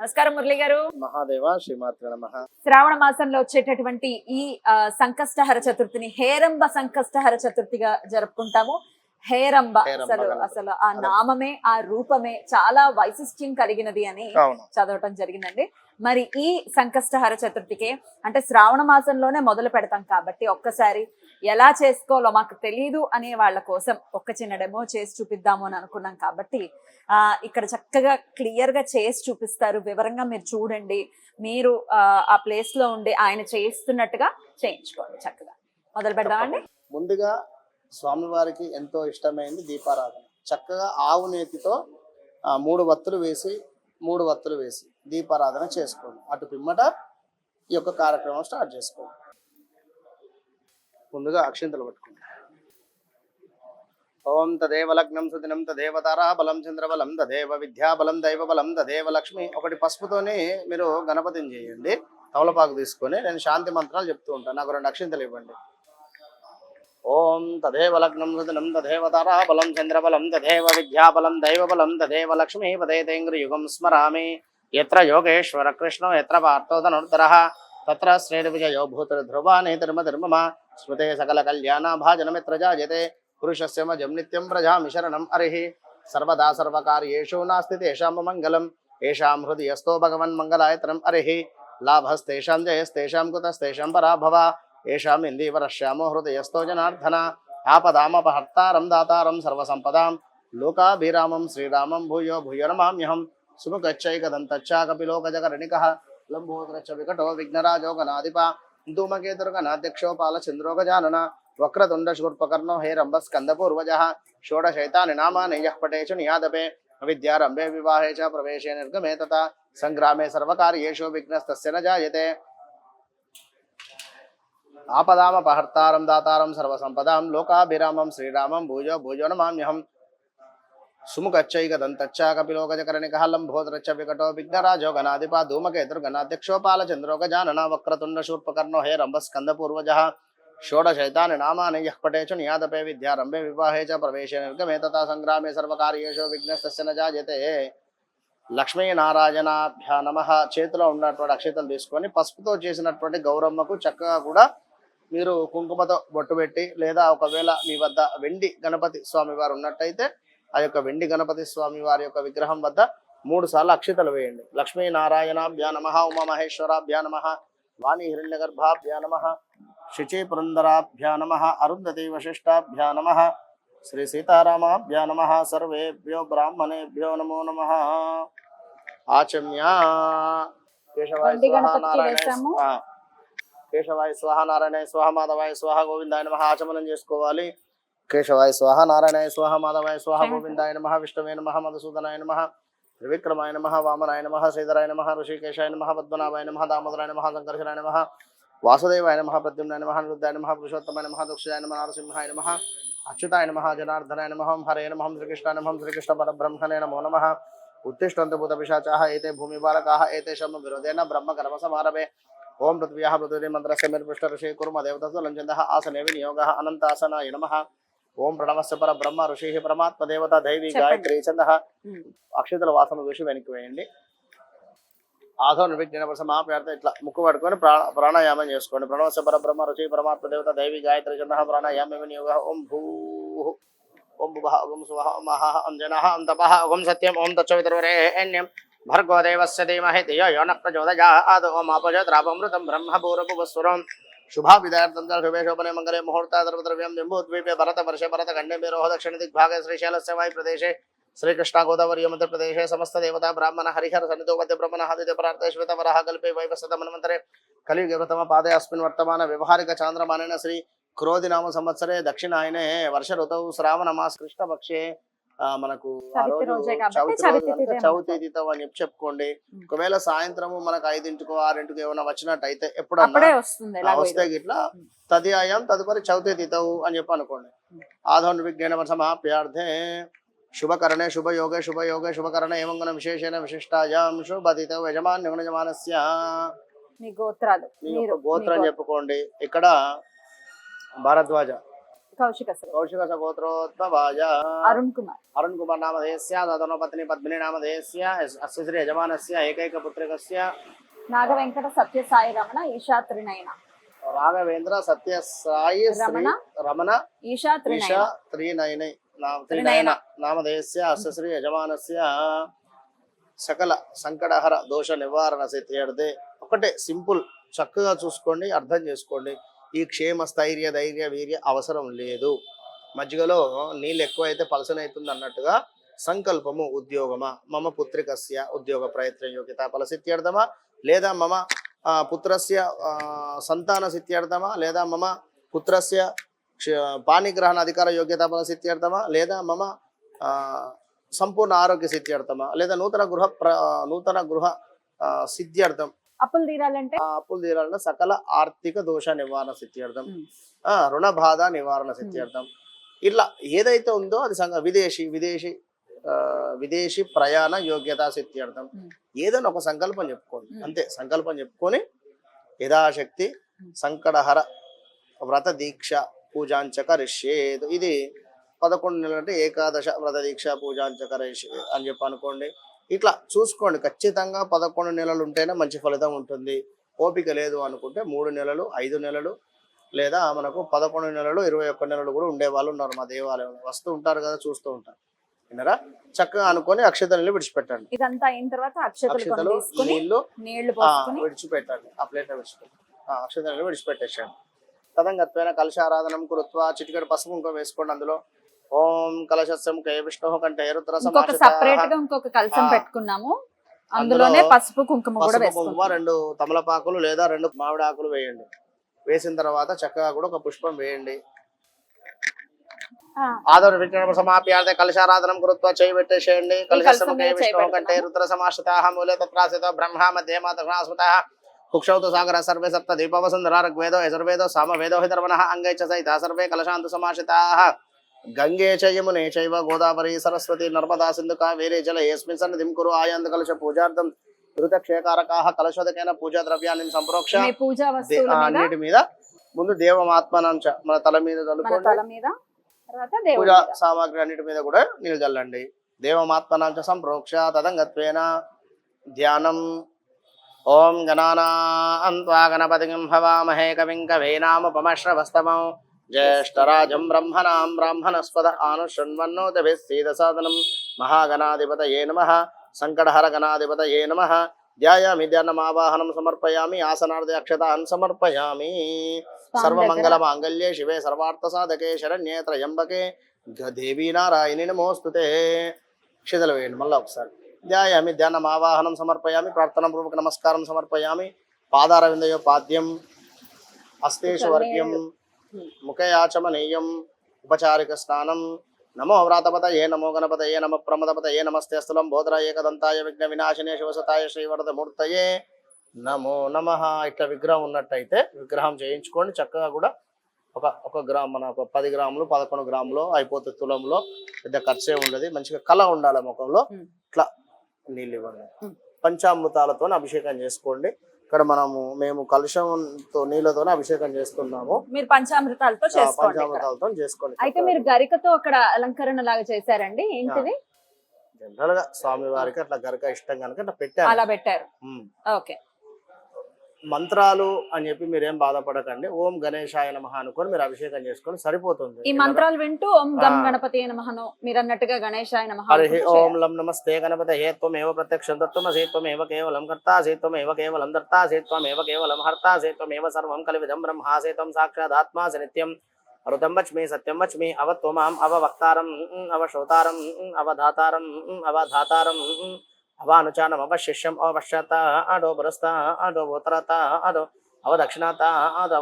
నమస్కారం మురళి గారు. మహాదేవ శ్రీమాత్ర నమ. శ్రావణ మాసంలో వచ్చేటటువంటి ఈ సంకష్టహర చతుర్థిని హేరంబ సంకష్టహర చతుర్థిగా జరుపుకుంటాము. హేరంబ అసలు. అసలు ఆ నామమే ఆ రూపమే చాలా వైశిష్ట్యం కలిగినది అని చదవటం జరిగిందండి. మరి ఈ సంకష్టహర చతుర్థికి అంటే శ్రావణ మాసంలోనే మొదలు పెడతాం కాబట్టి ఒక్కసారి ఎలా చేసుకోవాలో మాకు తెలియదు అనే వాళ్ళ కోసం ఒక్క చిన్న డెమో చేసి చూపిద్దాము అని అనుకున్నాం కాబట్టి ఇక్కడ చక్కగా క్లియర్గా చేసి చూపిస్తారు. వివరంగా మీరు చూడండి. మీరు ఆ, ప్లేస్లో ఉండి ఆయన చేస్తున్నట్టుగా చేయించుకోండి చక్కగా. మొదలు పెడదామండి. ముందుగా స్వామివారికి ఎంతో ఇష్టమైంది దీపారాధన. చక్కగా ఆవు నేతితో మూడు వత్తులు వేసి మూడు వత్తులు వేసి దీపారాధన చేసుకోండి. అటు పిమ్మట ఈ యొక్క కార్యక్రమం స్టార్ట్ చేసుకోండి. ముందుగా అక్షింతలు పట్టుకోండి ఓం తదేవ లగ్నం సుదినం తదేవ తారాబలం చంద్రబలం తదేవ విద్యాబలం దైవబలం తదేవ లక్ష్మి. ఒకటి పసుపుతోనే మీరు గణపతిని చేయండి. తమలపాకు తీసుకొని నేను శాంతి మంత్రాలు చెప్తూ ఉంటాను. నాకు రెండు అక్షింతలు ఇవ్వండి. ఓం తదేవ లగ్నం సుదినం తదేవ తారాబలం చంద్రబలం తదేవ విద్యాబలం దైవబలం తదేవ లక్ష్మీ పదేతేంద్రయుగం స్మరామి. ఎత్ర యోగేశ్వర కృష్ణో ఎత్ర పార్థోధనుర్ధర తత్ర శ్రేణివిజయో భూతృధ్రువానే ధర్మధర్మమ స్మృతే ధర్మమా. కళ్యాణ భాజనమిత్ర జాయతే పురుషస్య మజం నిత్యం ప్రజామి శరణం హరిః సర్వదా సర్వకార్యేషు నాస్తి తేషాం మంగళం ఏషాం హృదయస్థో భగవన్ మంగళాయతనం హరిః లాభస్తేషాం జయస్తేషాం కుతస్తేషాం పరాభవ ఏషాం ఇందీవరశ్యామో హృదయస్థో జనార్దన ఆపదామపహర్తారం దాతారం సర్వసంపదాం లోకాభిరామం శ్రీరామం భూయో భూయో నమామ్యహం సుముఖచ్చైకదంతచ్చా కపిలోకజకరణికः లంబోదరచ్చ వికటో విఘ్నరాజో గణాధిప ధూమకేతుర్గణాధ్యక్షో పాలచంద్రో గజానన వక్రతుండ శూర్పకర్ణో హేరంబ స్కందపూర్వజ షోడశైతాని నామాని యః పటేషు నియాదపే విద్యారంభే వివాహే చ ప్రవేశే నిర్గమే తథా సంగ్రామే సర్వకార్యేషు విఘ్నస్తస్య న జాయతే ఆపదామపహర్తారం దాతారం సర్వసంపదాం లోకాభిరామం శ్రీరామం భూజో భూజో నమామ్యహం సుముఖచ్చైకదంతచ్చ కపిలోకజకరణికः లంబోదరచ్చ వికటో విఘ్నరాజో గణాధిప ధూమకేతుర్గణాధ్యక్షో వక్రతుండ శూర్పకర్ణో హే రంభ స్కందపూర్వజ షోడశైతాని నామాని యః పటేషు నియాదపే విద్యారంభే వివాహే చ ప్రవేశే నిర్గమే తథా సంగ్రామే సర్వకార్యేషు విఘ్నస్తస్య న జాయతే లక్ష్మీనారాయణాభ్యా నమ చేతిలో ఉన్నటువంటి అక్షతలు తీసుకొని పసుపుతో చేసినటువంటి గౌరమ్మకు చక్కగా కూడా మీరు కుంకుమతో బొట్టు పెట్టి లేదా ఒకవేళ మీ వద్ద వెండి గణపతి స్వామి వారు ఉన్నట్టయితే ఆ యొక్క వెండి గణపతి స్వామి వారి యొక్క విగ్రహం వద్ద మూడు సార్లు అక్షతలు వేయండి. లక్ష్మీనారాయణాభ్యా నమ ఉమామహేశ్వరాభ్యా నమ వాణి హిరణ్యగర్భాభ్యా నమ శుచి పురందరాభ్యా నమ అరుంధతి వశిష్టాభ్యా నమ శ్రీ సీతారామాభ్యా నమ సర్వేభ్యో బ్రాహ్మణేభ్యో నమో నమ. ఆచమ్య. కేశవాయ స్వాహ నారాయణ. కేశవాయ స్వాహ నారాయణ స్వాహ మాధవాయ స్వాహ గోవిందాయ నమ ఆచమనం చేసుకోవాలి. కేశవాయ స్వాహ నారాయణాయ స్వాహ మాధవాయ స్వాహ క్షమించండి. గోవిందాయ నమ విష్ణువే నమ మధుసూదనాయ నమ త్రివిక్రమాయ నమ వామనాయ నమ శ్రీధరాయ నమ ఋషికేశాయ నమ పద్మనాభాయ నమ దామోదరాయ నమ సంకర్షణాయ నమ వాసుదేవాయ నమ ప్రద్యుమ్నాయ నమ నిరుద్ధాయ నమ పురుషోత్తమాయ నమ దక్షాయ నమ నరసింహాయ నమ అచ్యుతాయ నమ జనార్దనాయ నమ హరే నమ శ్రీకృష్ణాయ నమ శ్రీకృష్ణ పరబ్రహ్మణే నమో నమ ఉత్తిష్టంతు భూత పిశాచాः ఏతే భూమి బాలకాः ఏతేషాం విరోధేన బ్రహ్మ కర్మ సమారభే ఓం పృథ్వ్యాः పృథివీ మంత్రस्य నిర్పృష్ట ఋషి కుర్మ ఓం ప్రణవస్య పరబ్రహ్మ ఋషి పరమాత్మ దేవత దైవీ. గాయత్రి ఉమ్. అక్షతల వాసన చూసి వెనక్కి వేయండి. ఆధో నిర్విఘ్న సమాప్యార్థ ఇట్లా ముక్కు పట్టుకొని ప్రాణ ప్రాణాయామం చేసుకోండి. ప్రణవస్య పరబ్రహ్మ రుచి పరమాత్మ దేవత దైవి గాయత్రి చంద. ప్రాణాయామ వినియోగ. ఓం భూ. ఓం భువ ఓం సువ ఓం మహ. ఓం జన. ఓం తప. ఓం సత్యం. ఓం తచ్చోవితరువరేణ్యం భర్గో దేవస్య ధీమహి. ధియో యో న ప్రచోదయాత్. ఓం ఆపజోద్రాపమృతం బ్రహ్మ పూర్వపువస్వరం శుభాభిదార్థం శుభే శోభనే మంగళే ముహూర్త నింబూద్వీపే భరత వర్షే భరత ఖండే మేరోహ దక్షిణ దిగ్భాగే శ్రీశైలస్య వాయు ప్రదేశే శ్రీకృష్ణ గోదావరి మధ్యప్రదేశే సమస్త దేవతా బ్రాహ్మణ హరిహర సన్నిధో మధ్య బ్రహ్మణ హదిత ప్రార్థేశ్వత వరహ కల్పే వైవసత మన్వంతరే కలియుగవ్రతమ పాదే అస్మిన్ వర్తమాన వ్యవహారిక చాంద్రమానైన శ్రీ క్రోధి నామ సంవత్సరే దక్షిణాయనే వర్ష ఋతౌ శ్రావణ మాస కృష్ణపక్షే మనకు ఆ చవితి తిథం అని చెప్పి చెప్పుకోండి. ఒకవేళ సాయంత్రము మనకు ఐదింటికో ఆరింటికో ఏమైనా వచ్చినట్టయితే ఎప్పుడన్నా ఎలాగో వస్తే. గిట్లా. తదియాయం తదుపరి చవితి తిథవు అని చెప్పి అనుకోండి. ఆధౌన్ విజ్ఞాన సమాప్యార్థే శుభకరణే శుభయోగే శుభయోగే శుభకరణ ఏమంగన విశేషణ విశిష్టాయాం శుభతిథౌ యజమాన్ యజమానస్య మీ గోత్రాలు గోత్రం చెప్పుకోండి ఇక్కడ భారద్వాజ కౌశిక. కౌశిక గోత్రోద్భవాజ అరుణ్ కుమార్ అరుణ్ కుమార్ నామధేయస్య తదను పత్ని పద్మిని నామధేయస్య అస్య శ్రీ యజమానస్య ఏకైక పుత్రికస్య నాగ వెంకట సత్య సాయి రమణ ఈశా త్రినయన రాఘవేంద్ర సత్య సాయి శ్రీ రమణ? రమణ. ఈశా ఈశ త్రినయన త్రినయనై నామ త్రినయన. త్రినయన. నామధేయస్య అస్య శ్రీ యజమానస్య సకల సంకటహర దోష నివారణ సిద్ధ్యర్థే ఒకటే సింపుల్ చక్కగా చూసుకోండి అర్థం చేసుకోండి. ఈ క్షేమ స్థైర్య ధైర్య వీర్య అవసరం లేదు మజ్జిగలో నీళ్ళు ఎక్కువైతే పలసనవుతుంది అన్నట్టుగా సంకల్పము ఉద్యోగమా మమ పుత్రికస్య ఉద్యోగ ప్రయత్న యోగ్యత ఫలసిత్యర్థమా లేదా మమ ఆ, పుత్రస్య ఆ, సంతాన సిత్యర్థమా లేదా మమ పుత్రస్య క్ష- పాణిగ్రహణ అధికార యోగ్యత ఫలసిత్యర్థమా లేదా మమ ఆ, సంపూర్ణ ఆరోగ్య సిద్ధ్యర్థమా లేదా నూతన గృహ ప్ర నూతన గృహ ఆ, సిద్ధ్యర్థం అప్పులు తీరాలంటే? అప్పులు తీరాలన్న సకల ఆర్థిక దోష నివారణ సిద్ధ్యర్థం రుణ బాధ నివారణ సిద్ధ్యర్థం ఇట్లా ఏదైతే ఉందో అది సంగ విదేశీ విదేశీ విదేశీ ప్రయాణ యోగ్యత సిద్ధ్యర్థం. ఏదైనా ఒక సంకల్పం చెప్పుకోండి. అంతే సంకల్పం చెప్పుకొని యథాశక్తి. సంకటహర వ్రత దీక్ష పూజాంచక రిష్యేద్ ఇది పదకొండు నెలలు అంటే ఏకాదశ వ్రత దీక్ష పూజాంచక రిష్యే అని చెప్పి అనుకోండి ఇట్లా చూసుకోండి. ఖచ్చితంగా పదకొండు నెలలు ఉంటేనే మంచి ఫలితం ఉంటుంది. ఓపిక లేదు అనుకుంటే మూడు నెలలు ఐదు నెలలు లేదా మనకు పదకొండు నెలలు ఇరవై ఒక్క నెలలు కూడా ఉండే వాళ్ళు ఉన్నారు మా దేవాలయంలో వస్తూ ఉంటారు కదా చూస్తూ ఉంటారు. విన్నారా? చక్కగా అనుకొని అక్షతల్ని విడిచిపెట్టండి. ఇదంతా అయిన తర్వాత అక్షతలు అక్షతలు నీళ్ళు నీళ్ళు విడిచిపెట్టండి. ఆ ప్లేట్ విడిచిపెట్టండి ఆ, అక్షతల్ని విడిచిపెట్టేసండి తదంగత్వైన కలశారాధనం కురుత్వ చిటికెడు పసుపు ఇంకా వేసుకోండి అందులో. ఓం కలశస్యం కే విష్ణు కంటే రుద్ర ఇంకొక సపరేట్గా ఇంకొక కలసం ఆ. పెట్టుకున్నాము. అందులోనే అందులో పసుపు కుంకుమ కూడా కుంకుమ రెండు తమలపాకులు లేదా రెండు మామిడి ఆకులు వేయండి. వేసిన తర్వాత చక్కగా కూడా ఒక పుష్పం వేయండి. ఆ, ఆదర విజ్ఞాన సమాప్యార్థ కలశారాధనం కృత్వ చేయి పెట్టేసేయండి కలశం కలశస్యం కే విష్ణు కంటే. రుద్ర సమాశ్రితాః మూలే తత్రాసితో బ్రహ్మ మధ్య మాతృస్మృత కుక్షౌతు సాగర సర్వే సప్త దీపవసుందర ఋగ్వేదో యజుర్వేదో సామవేదో హి ధర్మణః అంగై చ సహిత సర్వే కలశాంతు సమాశ్రితాః గంగే చ యమునే చైవ గోదావరి సరస్వతి నర్మదా సింధు కావేరే జల. ఏస్మిన్ సన్నిధిం కురు ఆయంద కలశ పూజార్థం. ఋతక్షయకారకాః కలశోదకైన పూజా ద్రవ్యాన్ని సంప్రోక్ష అన్నిటి మీద. ముందు దేవమాత్మనంచ మన తల మీద మన చల్లుకోండి పూజా. సామాగ్రి అన్నిటి మీద కూడా నీళ్ళు చల్లండి దేవమాత్మనాంచ సంప్రోక్ష తదంగత్వేన. ధ్యానం. ఓం గణానాన్వా గణపతిం హవామహే కవిం కవీనాముపమశ్రవస్తమం జ్యేష్ఠరాజం బ్రహ్మణాం బ్రాహ్మణస్పద ఆనుషణ్వన్నోతభిస్సీదసాదనం మహాగణాధిపతయే నమ సంకటహర గణాధిపతయే నమ ధ్యాయామి ధ్యానమావాహనం సమర్పయామి ఆసనార్థ అక్షతాన్ సమర్పయామి సర్వమంగళ మాంగళ్యే శివే సర్వార్థ సాధకే శరణ్యే త్రయంబకే దేవీ నారాయణి నమోస్తుతే క్షిదలు వేయండి మళ్ళీ ఒకసారి. ధ్యాయామి ధ్యానం ఆవాహనం సమర్పయామి। ప్రార్థన పూర్వక నమస్కారం సమర్పయామి। పాదారవిందయో పాద్యం హస్తేషు వర్గ్యం ముఖే ఆచమనీయం ఉపచారిక స్నానం నమో వ్రాతపతయే నమో గణపతయే నమ ప్రమదపతయే నమస్తే స్థలం బోధర ఏకదంతాయ విఘ్న వినాశనే శివసతాయ శ్రీవరద మూర్తయే నమో నమ. ఇట్లా విగ్రహం ఉన్నట్టయితే విగ్రహం చేయించుకోండి. చక్కగా కూడా ఒక ఒక గ్రామ్ మన ఒక పది గ్రాములు పదకొండు గ్రాములు అయిపోతుంది తులంలో పెద్ద ఖర్చే ఉండదు. మంచిగా కళ ఉండాలి ముఖంలో. ఇట్లా నీళ్ళు ఇవ్వండి. పంచామృతాలతో అభిషేకం చేసుకోండి. ఇక్కడ మనము మేము కలుషంతో నీళ్ళతోనే అభిషేకం చేస్తున్నాము. మీరు పంచామృతాలతో. పంచామృతాలతో చేసుకోండి. అయితే మీరు గరికతో అక్కడ అలంకరణ లాగా చేశారండి ఏంటిది? జనరల్గా స్వామి వారికి అట్లా గరక ఇష్టం కనుక అట్లా అలా పెట్టాను పెట్టారు. ఓకే. మంత్రాలు అని చెప్పి మీరేం బాధపడకండి. ఓం గణేశాయ నమః అనుకొని మీరు అభిషేకం చేసుకొని సరిపోతుంది. ఈ మంత్రాలు వింటూ ఓం గం ఆ. గణపతి నమహను మీరు అన్నట్టుగా గణేశాయ నమః హరి ఓం. లం నమస్తే గణపత హేత్వమేవ ప్రత్యక్షం దత్తమసేత్వమేవ కేవలం కర్తా సేత్వమేవ కేవలం దర్తా సేత్వమేవ కేవలం హర్తా సేత్వమేవ సర్వం కలివిదం బ్రహ్మాసేత్వం సాక్షాదాత్మాసి నిత్యం. అరుతం వచ్మి సత్యం వచ్మి అవత్వమాం అవవక్తారం అవశ్రోతారం అవధాతారం అవధాతారం. अवानुचानमवशिष्यम् अवश्यता अडो पुरस्ता अडो भूतरता अद अवदक्षिणाता अद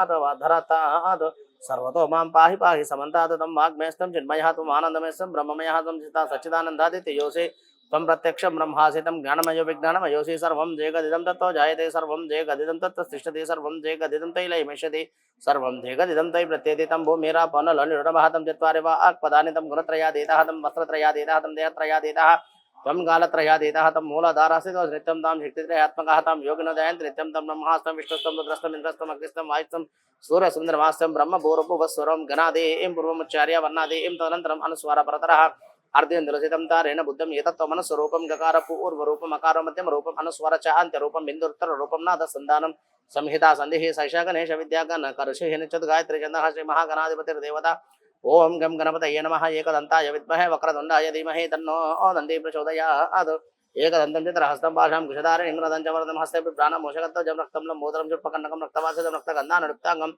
आदवाधरता अद सर्वतो माँ पाहि पाहि समन्तात् तं वाग्मेस्तं चिन्मयः त्वम् आनन्दमेस्तं ब्रह्ममयः त्वं चिता सच्चिदानन्दादित्ययोसि त्वं तम प्रत्यक्ष तं ज्ञानमयो विज्ञानमयोऽसि सर्वं जयगदिदं तत्त्व जायते, सर्वं जयगदिदं तत्त्वतिष्ठति सर्वं जयगदिदं तै लयमिष्यति, सर्वं जयगदिदं तै प्रत्येति तं भूमिरापनलनिरुडमः तं चत्वारि वा आक्पदानि तं गुणत्रयादेतः तं वस्त्रत्रयादेतः तं త్వం కాలత్రయాదీతः తం మూలధారాసితో నిత్యం తాం శక్తిత్రయాత్మకः తాం యోగినో దయంతి నిత్యం తం బ్రహ్మాస్తం విష్ణుస్తం రుద్రస్తం ఇంద్రస్తం అగ్నిస్తం వాయుస్తం సూర్యసుందరమాస్తం బ్రహ్మ భూరభువస్వరం గణాదేం పూర్వముచ్చార్య వర్ణాదేం తదనంతరం అనుస్వార పరతర అర్ధం తులసితం తారేణ బుద్ధం ఏతత్వ మనస్వరూపం గకార పూర్వరూపం అకార మధ్యం రూపం అనుస్వర చ అంత్యరూపం బిందుత్తర రూపం నాద సంధానం సంహిత సంధి సైష గణేశ విద్యాగణ కరుషి నిచ్చత్ గాయత్రి చంద్ర శ్రీ మహాగణాధిపతిర్దేవత ఓం గం గణపతయ నమ ఏకదంతాయ విద్మహే వక్రతుండాయ ధీమహే తన్నో నంది ప్రచోదయాత్. ఏకదంతం చిత్రహస్తం భాషాం కుషధార ఇంగ్రదం చ వరదం హస్తే ప్రాణం మోషగత్తం జం రక్తంలో మోదరం చుట్పకండకం రక్తవాసజం రక్తగంధా నృప్తాంగం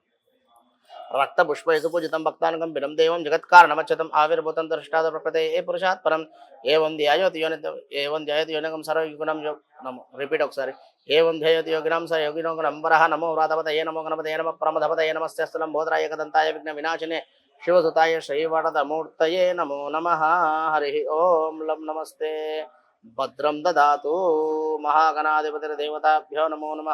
రక్త పుష్పయసు పూజితం భక్తానుగం బిడం దేవం జగత్కారణమచ్చతం ఆవిర్భూతం దృష్టాద ప్రకృతే ఏ పురుషాత్ పరం. ఏవం ధ్యాయోతి యోనిత ఏవం ధ్యాయోతి యోనకం సర్వయుగుణం యో నమో రిపీట్ ఒకసారి. ఏవం ధ్యాయోతి యోగినం స యోగినో వరహ నమో వ్రాతపతయే నమో గణపత ఏ నమ ప్రమధపత ఏ నమస్తే స్థలం బోధరాయ కదంతాయ విఘ్న వినాశనే శివసుతాయ శ్రీవరదమూర్తయే నమో నమ. హరి ఓం. లం నమస్తే. భద్రం దాతు మహాగణాధిపతిర్దేవతాభ్యో నమో నమ.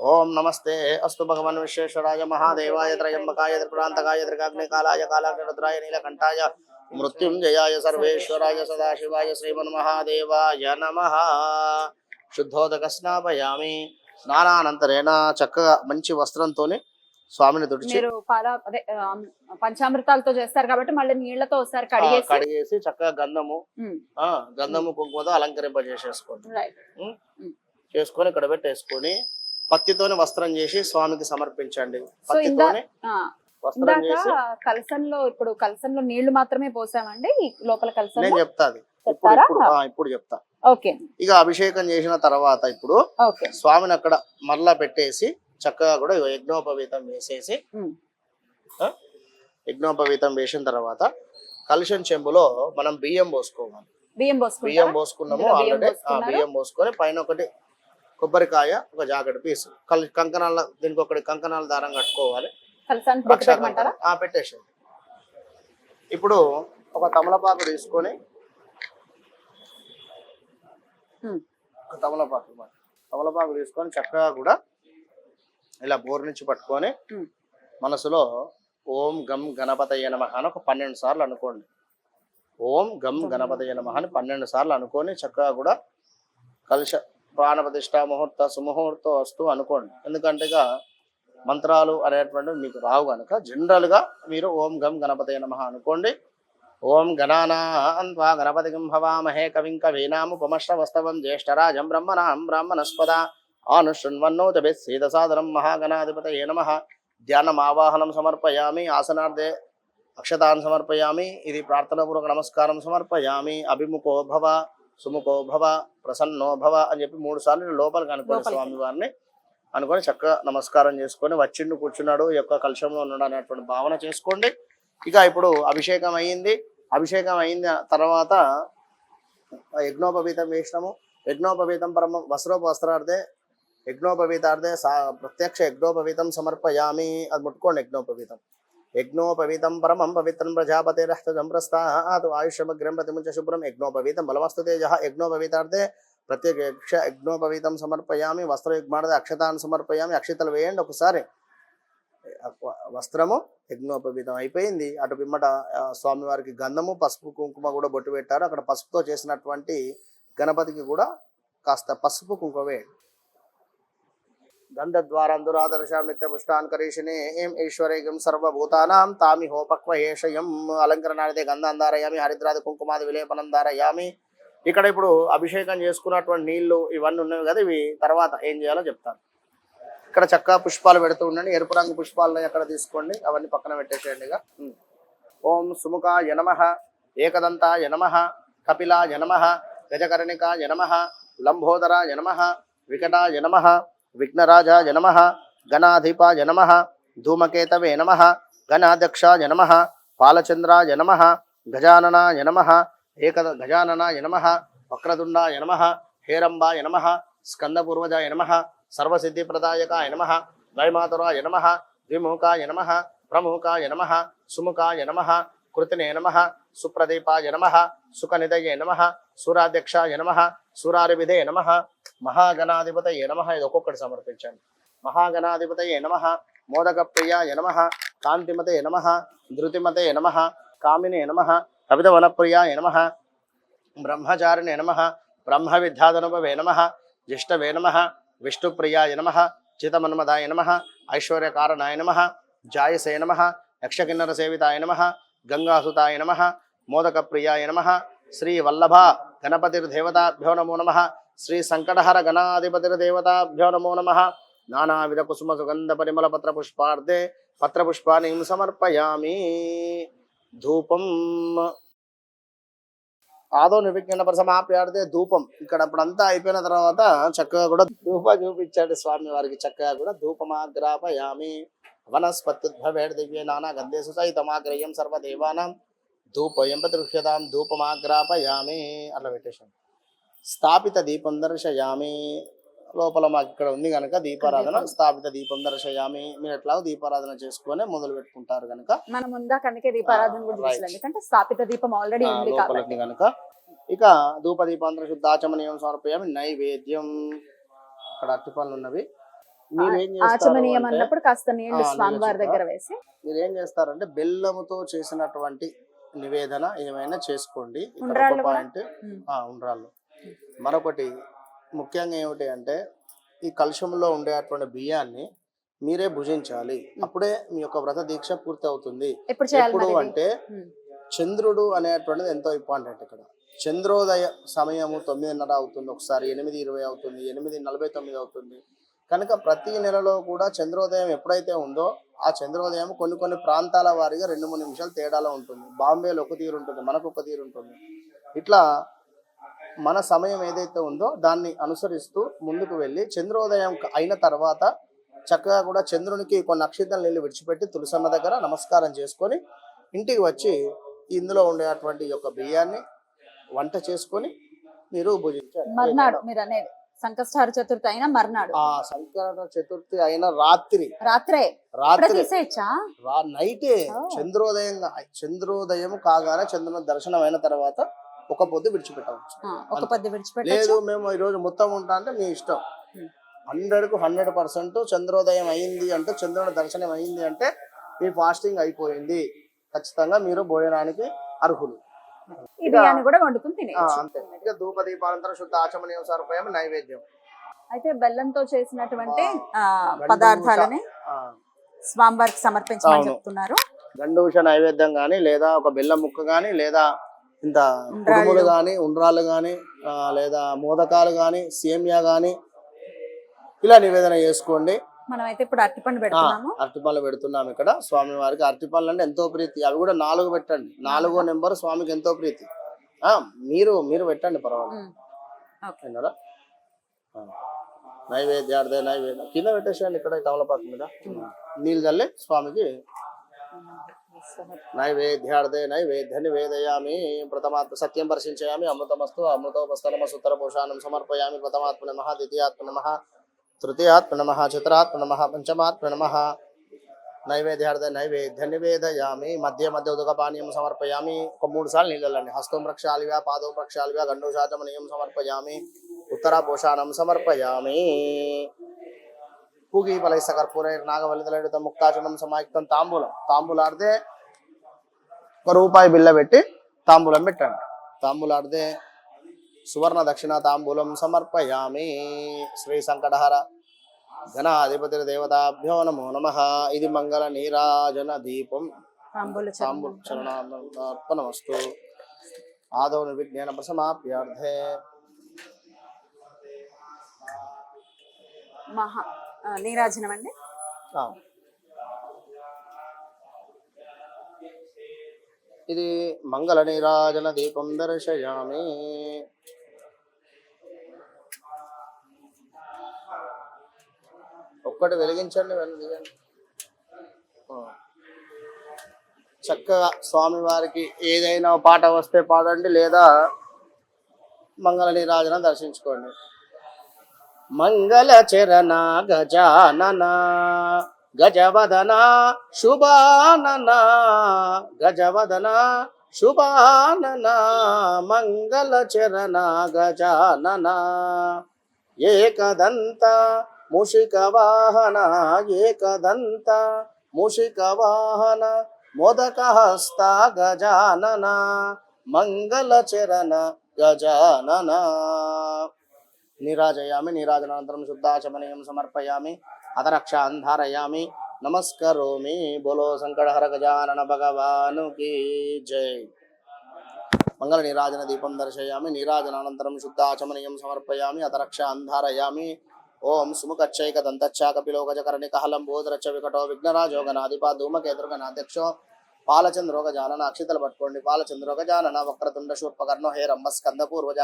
ఓం నమస్తే. అస్తు భగవన్ విశ్వేశ్వరాయ మహాదేవాయ త్రయంబకాయ త్రిప్రాంతకాయ త్రికాగ్నికాలాయ కాలాగ్నిరుద్రాయ నీలకంఠాయ మృత్యుంజయాయ సర్వేశ్వరాయ సదాశివాయ శ్రీమన్మహాదేవాయ నమ. శుద్ధోదక స్నాపయామి స్నానానంతరేణ చక్కగా మంచి వస్త్రంతోనే స్వామిని తుడిచి మీరు పాల అదే ఆ, పంచామృతాలతో చేస్తారు కాబట్టి మళ్ళీ నీళ్ళతో ఒకసారి ఆ, కడిగేసి కడిగేసి చక్కగా గంధము ఉమ్, ఆ గంధము కుంకుమతో అలంకరింపజేసేసుకోండి. రైట్. చేసుకొని ఇక్కడ పెట్టేసుకొని పత్తితోని వస్త్రం చేసి స్వామికి సమర్పించండి. సో ఇందా పత్తితోని ఆ, వస్త్రం ఇందాక చేసి కలసంలో ఇప్పుడు కలసంలో నీళ్ళు మాత్రమే పోసామండి? ఈ లోపల నేను కలసంలో చెప్తా అది. ఇప్పుడు చెప్తారా? ఇప్పుడు ఆ, ఇప్పుడు చెప్తా. ఓకే. ఇక అభిషేకం చేసిన తర్వాత ఇప్పుడు ఓకే. స్వామిని అక్కడ మరలా పెట్టేసి చక్కగా కూడా యజ్ఞోపవీతం వేసేసి యజ్ఞోపవీతం వేసిన తర్వాత కలుషం చెంబులో మనం బియ్యం పోసుకోవాలి. బియ్యం పోసుకున్నాము బియ్యం ఆల్రెడీ. ఆ? బియ్యం పోసుకొని పైన ఒకటి కొబ్బరికాయ ఒక జాకెట్ పీస్. కల్ కంకణాల దీనికి ఒకటి కంకణాల దారం కట్టుకోవాలి. పెట్టేసేయండి ఇప్పుడు ఒక తమలపాకు తీసుకొని తమలపాకు. తమలపాకు తీసుకొని చక్కగా కూడా ఇలా బోర్ నుంచి పట్టుకొని మనసులో ఓం గం గణపతయ నమ అని ఒక పన్నెండు సార్లు అనుకోండి. ఓం గం గణపతయ నమ అని పన్నెండు సార్లు అనుకొని చక్కగా కూడా కలుష ప్రాణప్రతిష్ఠ ముహూర్త సుముహూర్త వస్తూ అనుకోండి. ఎందుకంటే మంత్రాలు అనేటువంటివి మీకు రావు కనుక జనరల్గా మీరు ఓం గం గణపతయ నమ అనుకోండి. ఓం గణానాన్వా గణపతిగం భవామహే కవిం కవీనాముపమశ్రవస్తవం జ్యేష్ఠరాజం బ్రహ్మణాం బ్రాహ్మణస్పద ఆనుశృణ్వన్నోతభిస్సీదసాదరం మహాగణాధిపతయే నమ. ధ్యానమావాహనం సమర్పయామి ఆసనార్థే అక్షతాన్ సమర్పయామి ఇది ప్రార్థనాపూర్వక నమస్కారం సమర్పయామి అభిముఖో భవ సుముఖో భవ ప్రసన్నో భవ అని చెప్పి మూడు సార్లు లోపలికి అనుకోండి. స్వామి వారిని అనుకొని చక్కగా నమస్కారం చేసుకొని వచ్చిండు కూర్చున్నాడు ఈ యొక్క కలశంలో ఉన్నాడు అనేటువంటి భావన చేసుకోండి. ఇక ఇప్పుడు అభిషేకం అయ్యింది అభిషేకం అయిన తర్వాత యజ్ఞోపవీతం వేసినాము యజ్ఞోపవీతం పరమ వస్త్రోప వస్త్రార్థే యజ్ఞోపవీతార్థే సా ప్రత్యక్ష యజ్ఞోపవీతం సమర్పయామి. అది ముట్టుకోండి యజ్ఞోపవీతం. యజ్ఞోపవీతం పరమం పవిత్రం ప్రజాపతిరస్తజం ప్రస్థాత్ ఆయుష్యమగ్రం ప్రతిముంచ శుభ్రం యజ్ఞోపవీతం బలవస్తు తేజ యజ్ఞోపవీతార్థే ప్రత్యేక యక్ష యజ్ఞోపవీతం సమర్పయామి. వస్త్రయుగ్మార్థ అక్షతాన్ని సమర్పయామి. అక్షతలు వేయండి ఒకసారి. వస్త్రము యజ్ఞోపవీతం అయిపోయింది. అటు పిమ్మట స్వామివారికి గంధము పసుపు కుంకుమ కూడా బొట్టు పెట్టారు. అక్కడ పసుపుతో చేసినటువంటి గణపతికి కూడా కాస్త పసుపు కుంకుమ వేయండి. గంధద్వారం దురాదర్శాం నిత్య పుష్టాన్ కరీషిణే ఏం ఈశ్వరేగం సర్వభూతానాం తామి హోపక్వ ఏషయం అలంకరణానిదే గంధం ధారయామి హరిద్రాది కుంకుమాది విలేపనం ధారయామి ఇక్కడ ఇప్పుడు అభిషేకం చేసుకున్నటువంటి నీళ్ళు ఇవన్నీ ఉన్నవి కదా ఇవి. తర్వాత ఏం చేయాలో చెప్తాను. ఇక్కడ చక్కగా పుష్పాలు పెడుతూ ఉండండి. ఎరుపు రంగు పుష్పాలను ఎక్కడ తీసుకోండి. అవన్నీ పక్కన పెట్టేసేయండి ఇక. ఓం సుముఖ యనమ ఏకదంత యనమ కపిల యనమ గజకర్ణిక యనమ లంబోదర యనమ వికట యనమ విఘ్నరాజాయ నమ గణాధిపాయ నమ ధూమకేతవే నమ గణాధ్యక్షాయ నమ పాలచంద్రాయ నమ గజాననాయ నమ ఏక గజాననాయ నమ వక్రదుండాయ నమ హేరంబాయ నమ స్కందపూర్వజాయ నమ సర్వసిద్ధిప్రదాయకాయ నమ వైమాతురాయ నమ ద్విముఖాయ నమ ప్రముఖాయ నమ సుముఖాయ నమ కృతినే నమ సుప్రదీపాయ నమ సుఖనిదయే నమ సూరాధ్యక్షాయ నమ సూరారివిధే నమ మహాగణాధిపతయే నమ ఇది ఒక్కొక్కటి సమర్పించండి. మహాగణాధిపతయే నమ మోదక ప్రియాయ నమ కాంతిమతే నమ ధృతిమతే నమ కామినే నమ కవితవనప్రియాయ నమ బ్రహ్మచారిణే నమ బ్రహ్మ విద్యాధనుభవే నమ జిష్టవే నమ విష్ణుప్రియాయ నమ చితమన్మదాయ నమ ఐశ్వర్యకారణాయ నమ జాయసే నమ యక్షకిన్నర సేవితాయ నమ గంగాసుతాయ నమ మోదకప్రియాయ నమ శ్రీ వల్లభ గణపతిర్దేవతాభ్యో నమో నమ శ్రీ సంకటహర గణాధిపతిర్దేవతాభ్యో నమో నమ. నానావిధ కుసుమ సుగంధ పరిమళ పత్ర పుష్పార్థే పత్ర పుష్పాన్ని సమర్పయామి. ధూపం. ఆదో నిర్విజ్ఞాన పరసమాప్యాడితే ధూపం. ఇక్కడ అప్పుడంతా అయిపోయిన తర్వాత చక్కగా కూడా ధూప చూపించాడు స్వామి వారికి. చక్కగా కూడా ధూపమాగ్రాపయామి వనస్పత్యుద్భవేడ్ దివ్య నానా గంధేసు సహితమాగ్రయం సర్వదేవానాం ధూపయం ప్రతిష్యతాం ధూపమాగ్రాపయామి అట్లా పెట్టేశాం స్థాపిత దీపం దర్శయామి. లోపల మాకు ఇక్కడ ఉంది కనుక దీపారాధన. స్థాపిత దీపం దర్శయామి. మీరు ఎట్లా దీపారాధన చేసుకొని మొదలు పెట్టుకుంటారు కనుక మనం ముందా కనుక దీపారాధన. ఎందుకంటే స్థాపిత దీపం ఆల్రెడీ ఉంది కనుక ఇక ధూప దీపాంతర శుద్ధాచమనీయం సమర్పయామి నైవేద్యం. అక్కడ అరటిపళ్ళు ఉన్నవి. ఆచమనీయం అన్నప్పుడు కాస్త నీళ్ళు ఆ, స్వామి వారి నీళ్ళు దగ్గర వేసి. మీరు ఏం చేస్తారంటే బెల్లముతో చేసినటువంటి నివేదన ఏమైనా చేసుకోండి? పాయింట్. ఉండ్రాళ్ళు. మరొకటి ముఖ్యంగా ఏమిటి అంటే ఈ కలుషంలో ఉండేటువంటి బియ్యాన్ని మీరే భుజించాలి. అప్పుడే మీ యొక్క వ్రత దీక్ష పూర్తి అవుతుంది. ఎప్పుడు? అంటే. చంద్రుడు అనేటువంటిది ఎంతో ఇంపార్టెంట్ ఇక్కడ. చంద్రోదయ సమయము తొమ్మిదిన్నర అవుతుంది ఒకసారి ఎనిమిది ఇరవై అవుతుంది ఎనిమిది నలభై తొమ్మిది అవుతుంది. కనుక ప్రతి నెలలో కూడా చంద్రోదయం ఎప్పుడైతే ఉందో ఆ చంద్రోదయం కొన్ని కొన్ని ప్రాంతాల వారీగా రెండు మూడు నిమిషాలు తేడాలో ఉంటుంది. బాంబేలో ఒక తీరు ఉంటుంది మనకు ఒక తీరు ఉంటుంది. ఇట్లా మన సమయం ఏదైతే ఉందో దాన్ని అనుసరిస్తూ ముందుకు వెళ్ళి చంద్రోదయం అయిన తర్వాత చక్కగా కూడా చంద్రునికి కొన్ని నక్షత్రాలు నీళ్ళు విడిచిపెట్టి తులసమ్మ దగ్గర నమస్కారం చేసుకొని ఇంటికి వచ్చి ఇందులో ఉండేటువంటి యొక్క బియ్యాన్ని వంట చేసుకొని మీరు భుజించారు మర్నాడు మీరు అనేది సంకష్టహార చతుర్థి అయినా మర్నాడు. ఆ సంకట చతుర్థి అయిన రాత్రి. రాత్రే. రాత్రి. తీసేయచ్చా నైటే. చంద్రోదయం చంద్రోదయం కాగానే చంద్రుని దర్శనం అయిన తర్వాత ఒక పొద్దు విడిచిపెట్టవచ్చు. ఒక పద్ది లేదు విడిచిపెట్టచ్చు మేము ఈ రోజు మొత్తం ఉంటా అంటే మీ ఇష్టం. హండ్రెడ్కు హండ్రెడ్ పర్సెంట్ చంద్రోదయం అయింది అంటే చంద్రుని దర్శనం అయింది అంటే మీ ఫాస్టింగ్ అయిపోయింది. ఖచ్చితంగా మీరు భోజనానికి అర్హులు. ఈ బియ్యాన్ని కూడా వండుకుని తినేయచ్చు. ధూప దీపానంతరం శుద్ధ ఆచమనీయం సరిపోయాము నైవేద్యం. అయితే బెల్లంతో చేసినటువంటి పదార్థాలని స్వామివారికి సమర్పించమని. చెప్తున్నారు. గండూష నైవేద్యం కానీ లేదా ఒక బెల్లం ముక్క కానీ లేదా ఇంత. కుడుములు కానీ ఉండ్రాళ్ళు కానీ లేదా మోదకాలు కానీ సేమియా కానీ ఇలా నివేదన చేసుకోండి. మనం అయితే ఇప్పుడు అరటిపండు పెడుతున్నాము. అరటిపళ్ళు పెడుతున్నాం ఇక్కడ. స్వామి వారికి అరటిపళ్ళు అంటే ఎంతో ప్రీతి. అవి కూడా నాలుగు పెట్టండి. నాలుగో. నెంబర్ స్వామికి ఎంతో ప్రీతి. ఆ మీరు మీరు పెట్టండి పర్వాలేదు. ఆ. నైవేద్యార్థే నైవేద్యం. కింద పెట్టేసేయండి ఇక్కడ తమలపాకు మీద. నీళ్ళు చల్లి స్వామికి నైవేద్యార్థే నైవేద్య నివేదయామి. ప్రథమాత్మ సత్యం పరిశీలించయామి అమృతమస్తు అమృతోపస్థలమ సుతర పోషాణం సమర్పయామి. ప్రథమాత్మ నమ ద్వితీయాత్మ నమ. తృతీయాత్మ నమ చతురాత్మ నమ పంచమాత్మ నమ నైవేద్యార్థ నైవేద్య నివేదయామి మధ్య మధ్య ఉదక పానీయం సమర్పయామి ఒక మూడు సార్లు నీళ్ళండి హస్తం ప్రక్షాళిగా పాదం ప్రక్షాళివ్యా గండోషాచమనీయం సమర్పయామి ఉత్తర పోషాణం సమర్పయామి పూగి పలైస కర్పూరైర్ నాగవల్లిదలయుత ముక్తాచనం సమాయుక్తం తాంబూలం తాంబూలాడితే ఒక రూపాయి బిల్ల పెట్టి తాంబూలం పెట్టండి। తాంబూలాడితే సువర్ణ దక్షిణ తాంబూలం సమర్పయామి. శ్రీ సంకటహర గణాధిపతి దేవతాభ్యో నమో నమ. ఇది మంగళ నీరాజన దీపం. తాంబూల తాంబూల చరణం. చరణార్పణమస్తు ఆదౌ నిర్విజ్ఞాన ప్రసమాప్యార్థే మహా ఆ, నీరాజనం అండి ఆ. ఇది మంగళ నీరాజన దీపం దర్శయామి. ఒక్కటి వెలిగించండి వెనక్కి చక్కగా స్వామి వారికి ఏదైనా పాట వస్తే పాడండి లేదా మంగళ నీరాజన దర్శించుకోండి. మంగళ చరణ గజానన గజవదన శుభానన గజవదన శుభానన మంగళ చరణ గజానన ఏకదంత ముషిక వాహన ఏకదంత ముషిక వాహన మోదక హస్త గజానన మంగళ చరణ గజానన నీరాజయామి నీరాజనానంతరం శుద్ధాచమనీయం సమర్పయామి అతరక్షాన్ ధారయామి నమస్కరోమి బోలో సంకటహర గజానన భగవాను కీ జై మంగళ నీరాజన దీపం దర్శయామి నీరాజనానంతరం శుద్ధాచమనీయం సమర్పయామి అతరక్షాన్ ధారయామి ఓం సుముఖచ్చైక దంతచ్చాకపిలో గజకరణి కహలం బోధరచ్చ వికటో విఘ్నరాజో ధూమకేతుర్గనాధ్యక్షో ధూమకేతుర్గణాధ్యక్షో పాలచంద్రోగ జానన అక్షితలు పట్టుకోండి పాలచంద్రోగ జానన వక్రతుండ శూర్పకర్ణో హే రంభ స్కంద పూర్వజ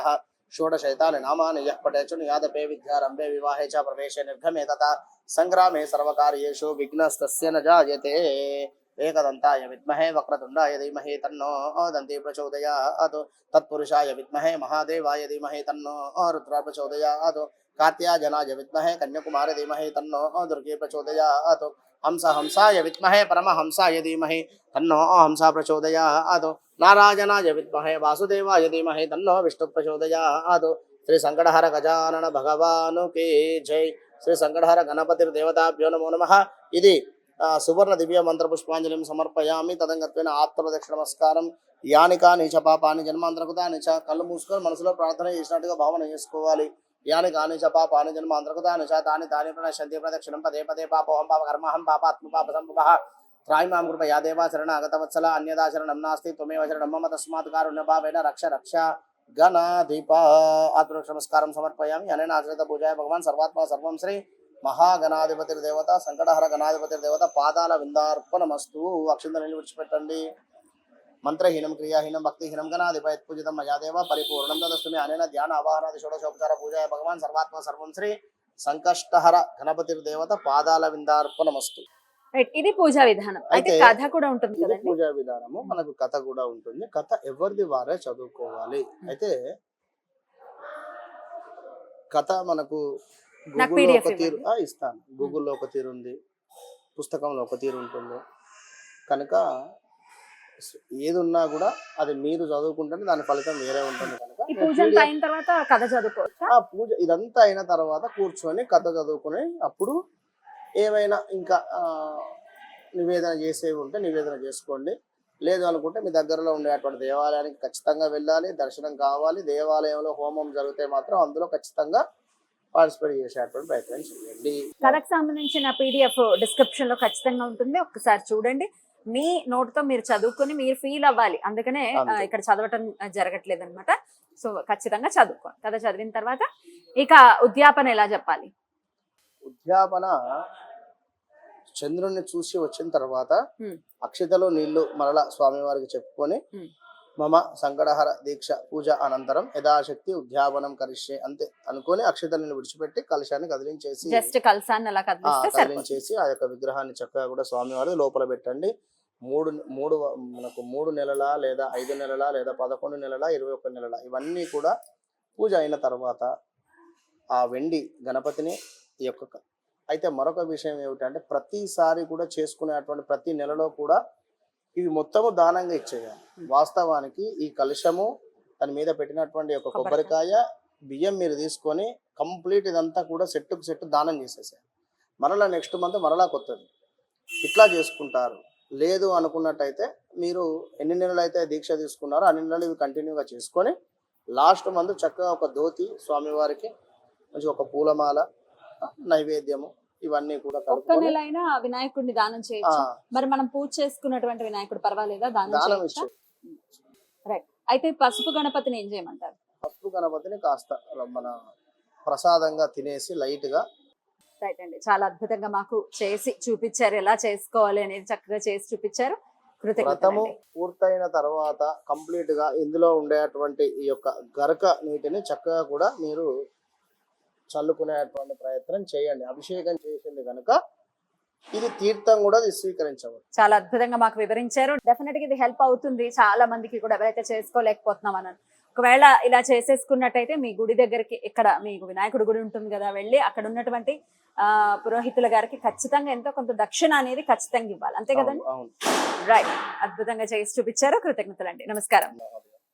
షోడశైతాని నామాని యః పటేచు నియాదపే విద్యారంభే వివాహే చ ప్రవేశే నిర్ఘమే తథా సంగ్రామే సర్వకార్యేషు విఘ్నస్తస్య న జాయతే ఏకదంతాయ విద్మహే వక్రతుండాయ ధీమహి తన్నో దంతి ప్రచోదయాత్ తత్పురుషాయ విద్మహే మహాదేవాయ ధీమహి తన్నో రుద్ర ప్రచోదయాత్ కార్త్యాజనాయ విద్మహే కన్యకుమార ధీమహి తన్నో దుర్గే ప్రచోదయాత్ హంస హంసాయ విద్మహే పరమహంసాయ ధీమహి తన్నో హంస ప్రచోదయాత్ నారాయణాయ విద్మహే వాసుదేవాయ ధీమహి తన్నో విష్ణు ప్రచోదయాత్ శ్రీ సంకటహర గజానన భగవాను కే జై శ్రీ సంకటహర గణపతి దేవతాభ్యో నమో నమ ఇది ఆ, సువర్ణ దివ్య మంత్ర పుష్పాంజలిం సమర్పయామి. తదంగత్వేన ఆత్మదక్ష నమస్కారం. యానికా నీచ పాపాని జన్మాంతరకుతాని నిచ కళ్ళు మూసుకొని మనసులో ప్రార్థన చేసినట్టుగా భావన చేసుకోవాలి. యాని కాని చ పాపాని జన్మాంతరకుతాని నిచ తాని తాని ప్రణశ్యంతి ప్రదక్షిణం. పదే పదే పాపోహం పాప కర్మహం పాప ఆత్మ పాప సంభవ త్రాయి మాం కృప యా దేవా అగతవత్సల అన్యదాచరణం నాస్తి త్వమేవ శరణం మమ తస్మాత్ కారుణ్య భావేన రక్ష రక్ష గణాధిప. ఆత్మరక్ష నమస్కారం సమర్పయామి. అనేన ఆశ్రిత పూజాయ భగవాన్ సర్వాత్మ సర్వం శ్రీ మహాగణాధిపతి దేవత సంకటహర గణాధిపతి దేవత పాదాల విందార్పణమస్తు. అక్షింతలని విడిచిపెట్టండి మంత్రహీనం క్రియాహీనం భక్తిహీనం గణాధిపతి పూజితం మయాదేవ పరిపూర్ణం తదస్మి అనేన ధ్యాన ఆవాహనాది షోడశోపచార పూజాయ భగవాన్ సర్వాత్మ సర్వం శ్రీ సంకష్టహర గణపతి దేవత పాదాల విందార్పణమస్తు. ఇది పూజా విధానం. అయితే కథ కూడా ఉంటుంది పూజా విధానము. మనకు కథ కూడా ఉంటుంది. కథ ఎవరిది వారే చదువుకోవాలి. అయితే కథ మనకు నాకు గూగుల్లో ఒక తీరు ఇవ్వండి. ఆ, ఇస్తాను. గూగుల్లో ఒక తీరు ఉంది. పుస్తకంలో ఒక తీరు ఉంటుంది. కనుక స- ఏది ఉన్నా కూడా అది మీరు చదువుకుంటే దాని ఫలితం వేరే ఉంటుంది కనుక ఈ పూజ PDF అయిన తర్వాత కథ చదువుకోవచ్చా? ఆ పూజ ఇదంతా అయిన తర్వాత కూర్చొని కథ చదువుకుని అప్పుడు ఏమైనా ఇంకా ఆ, నివేదన చేసేవి ఉంటే నివేదన చేసుకోండి. లేదు అనుకుంటే మీ దగ్గరలో ఉండేటువంటి దేవాలయానికి ఖచ్చితంగా వెళ్ళాలి దర్శనం కావాలి దేవాలయంలో హోమం జరిగితే మాత్రం అందులో ఖచ్చితంగా పార్టిసిపేట్ చేసేటువంటి ప్రయత్నం చేయండి. కథకు సంబంధించిన పీడిఎఫ్ డిస్క్రిప్షన్లో ఖచ్చితంగా ఉంటుంది. ఒక్కసారి చూడండి. మీ నోట్తో మీరు చదువుకొని మీరు ఫీల్ అవ్వాలి. అందుకనే. ఇక్కడ చదవటం జరగట్లేదు అనమాట సో ఖచ్చితంగా చదువుకోండి. కథ చదివిన తర్వాత ఇక ఉద్యాపన ఎలా చెప్పాలి? ఉద్యాపన చంద్రుణ్ణి చూసి వచ్చిన తర్వాత. అక్షతలో నీళ్ళు మరలా స్వామివారికి చెప్పుకొని Hmm. మమ సంకటహర దీక్ష పూజ అనంతరం యథాశక్తి ఉద్యాపనం కరిష్యే అంతే అనుకొని అక్షతలను విడిచిపెట్టి కలశాన్ని కదిలించేసి జస్ట్ అలా సరిపోతుంది కదిలించేసి ఆ యొక్క విగ్రహాన్ని చక్కగా కూడా స్వామివారి లోపల పెట్టండి. మూడు మూడు మనకు మూడు నెలల లేదా ఐదు నెలల లేదా పదకొండు నెలల ఇరవై ఒక్క నెలల ఇవన్నీ కూడా పూజ అయిన తర్వాత ఆ వెండి గణపతిని ఈ యొక్క అయితే మరొక విషయం ఏమిటంటే ప్రతిసారి కూడా చేసుకునేటువంటి ప్రతి నెలలో కూడా ఇవి మొత్తము దానంగా ఇచ్చేయాలి వాస్తవానికి ఈ కలుషము దాని మీద పెట్టినటువంటి ఒక కొబ్బరికాయ బియ్యం మీరు తీసుకొని కంప్లీట్ ఇదంతా కూడా సెట్టుకు సెట్ దానం చేసేసారు మరలా నెక్స్ట్ మంత్ మరలా కొత్తది. ఇట్లా చేసుకుంటారు. లేదు అనుకున్నట్టయితే మీరు ఎన్ని నెలలు అయితే దీక్ష తీసుకున్నారో అన్ని నెలలు ఇవి కంటిన్యూగా చేసుకొని లాస్ట్ మంత్ చక్కగా ఒక ధోతి స్వామివారికి మంచి ఒక పూలమాల నైవేద్యము ఇవన్నీ కూడా ఒక్క నెల అయినా వినాయకుడిని దానం చేయొచ్చు. మరి మనం పూజ చేసుకున్నటువంటి వినాయకుడు పర్వాలేదా? దానం చేయొచ్చా? ఇచ్చే. అయితే పసుపు గణపతిని ఏం చేయమంటారు? పసుపు గణపతిని కాస్త మన ప్రసాదంగా తినేసి లైట్గా రైట్ అండి. చాలా అద్భుతంగా మాకు చేసి చూపించారు. ఎలా చేసుకోవాలి అనేది చక్కగా చేసి చూపించారు. వ్రతము పూర్తయిన తర్వాత కంప్లీట్గా ఇందులో ఉండేటువంటి ఈ యొక్క గరక నీటిని చక్కగా కూడా మీరు చల్లుకునేటువంటి ప్రయత్నం చేయండి. అభిషేకం చేసింది కనుక ఇది తీర్థం కూడా స్వీకరించవచ్చు. చాలా అద్భుతంగా మాకు వివరించారు. డెఫినెట్గా ఇది హెల్ప్ అవుతుంది. చాలా మందికి కూడా ఎవరైతే చేసుకోలేకపోతున్నాం అని ఒకవేళ ఇలా చేసేసుకున్నట్టయితే మీ గుడి దగ్గరికి ఇక్కడ మీకు వినాయకుడి గుడి ఉంటుంది కదా వెళ్ళి అక్కడ ఉన్నటువంటి ఆ పురోహితుల గారికి ఖచ్చితంగా ఎంతో కొంత దక్షిణ అనేది ఖచ్చితంగా ఇవ్వాలి. అంతే కదండి? రైట్ అద్భుతంగా చేసి చూపించారు. కృతజ్ఞతలు అండి నమస్కారం